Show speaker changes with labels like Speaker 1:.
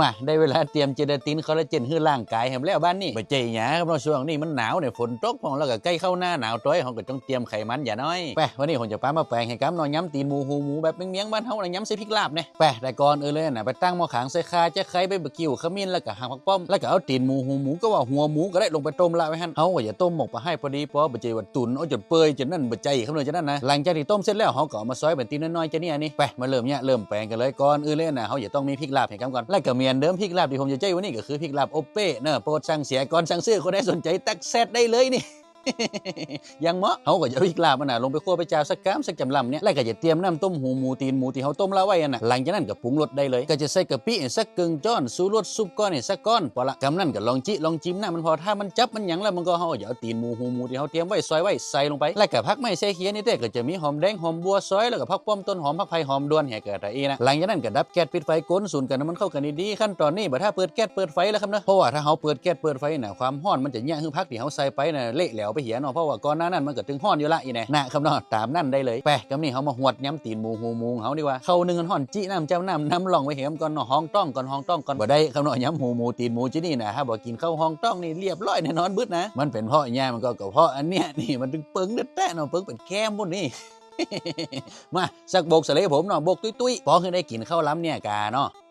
Speaker 1: มาได้เวลาเตรียมเจลาตินคอลลาเจนให้ร่างกายแหมแล้วบ้านนี่บ่ใจหยาครับเนาะช่วงนี้มันหนาวเนี่ยฝนตกพองแล้วก็ใกล้เข้าหน้าหนาวต้อยเขาก็ต้องเตรียมไขมันอย่าน้อยไปวันนี้ผมจะป้ามาแปลงให้กับเนอนย้ำตีนหมูหูหมูแบบเมียงๆบ้านเฮาน่ะย้ำใส่พริกลาบเนี่ยไปแต่ก่อนเออเลยน่ะไปตั้งหม้อขางใส่ข่าจะไข่ใบบะกิ้วขมิ้นแล้วก็หางผักป้อมแล้วก็เอาตีนหมูหูหมูก็ว่าหัวหมูก็ได้ลงไปต้มละไว้หั่นเฮาก็อย่าต้มหมกไปให้พอดีเพราะบ่ใจว่าตุนเอาจนเปื่อยจนนั่นบ่ใจครับเลยจะนั่นนะหลังจากที่ต้มเสร็จแล้วเฮาก็เอามาซอยเป็นตีนน้อยๆจะเนี่ยนี่ไปมาเริ่มเนี่ยเริ่มแปลงกันเลยก่อนอื่นเลยน่ะเฮาอย่าต้องมีพริกลาบให้กันก่อนแล้วก็เมียนเดิมพริกลาบที่ผมจะใจวันนี้ก็คือพริกลาบโอเป้เนอะโปรดสั่งเสียก่อนสั่งซื้อคนใดสนใจตักแซดได้เลยนี่ ยังเหมาะเขาก็จะเอาพริกลาบมันน่ะลงไปคั่วไปจาวสักกามสักจำลำเนี่ยแล้วก็จะเตรียมน้ำต้มหูหมูตีนหมูที่เขาต้มแล้วไว้น่ะหลังจากนั้นก็ปรุงรสได้เลย ก็จะใส่กะปิสักกึ่งจ้อนสูรสซุปก้อนนี่สักก้อนพอละกำนั้นก็ลองจิลองจิ้มน้ำมันพอถ้ามันจับมันหยังแล้วมันก็เขาจะเอาตีนหมูหูหมูที่เขาเตรียมไว้ซอยไว้ใส่ลงไปแล้วก็พักไม้ใส่เขียนี่แต่ก็จะมีหอมแดงหอมบัวซอยแล้วก็ผักป้อมต้นหอมผักไผ่หอมด้วนแห่เกิดอีนะหลังจากนั้นก็ดับแก๊สปิดไฟก้นสูนกันน้ำมันเข้ากันดีๆขั้นตอนนี้บ่ถ้าเปิดแก๊สเปิดไฟแล้วครับเนาะเพราะว่าถ้าเขาเปิดแก๊สเปิดไฟน่ะความร้อนมันจะแย่งคือพักที่เขาใส่ไปน่ะเละแหลวไปเหียเนาะเพราะว่าก่อนหน้านั้นมันก็ถึงร้อนอยู่ละอีแน่นะครับเนาะตามนั่นได้เลยไปกำนี่เขามาหวดย้ำตีนหมูหูมูเขาดีกว่าเขาหนึ่งกันห่อนจี้น้ำเจ้าน้ำน้ำลองไว้เหมก่อนเนาะห้องต้องก่อนห้องต้องก่อนบ่ได้ครับเนาะย้ำหูหมูตีนหมูจีนี่นะถ้าบ่กินข้าวห้องต้องนี่เรียบร้อยแน่นอนบึดนะมันเป็นเพราะแย่มันก็เพราะอันเนี้ยนี่มันถึงปึ้งเด็ดแต่เนาะปึ้งเป็นแก้มบนนี่มาสักโบกสะเลผมเนาะโบกตุ้ยๆพอขึ้นได้กินข้าวล้ำเนี่ยกาเนาะ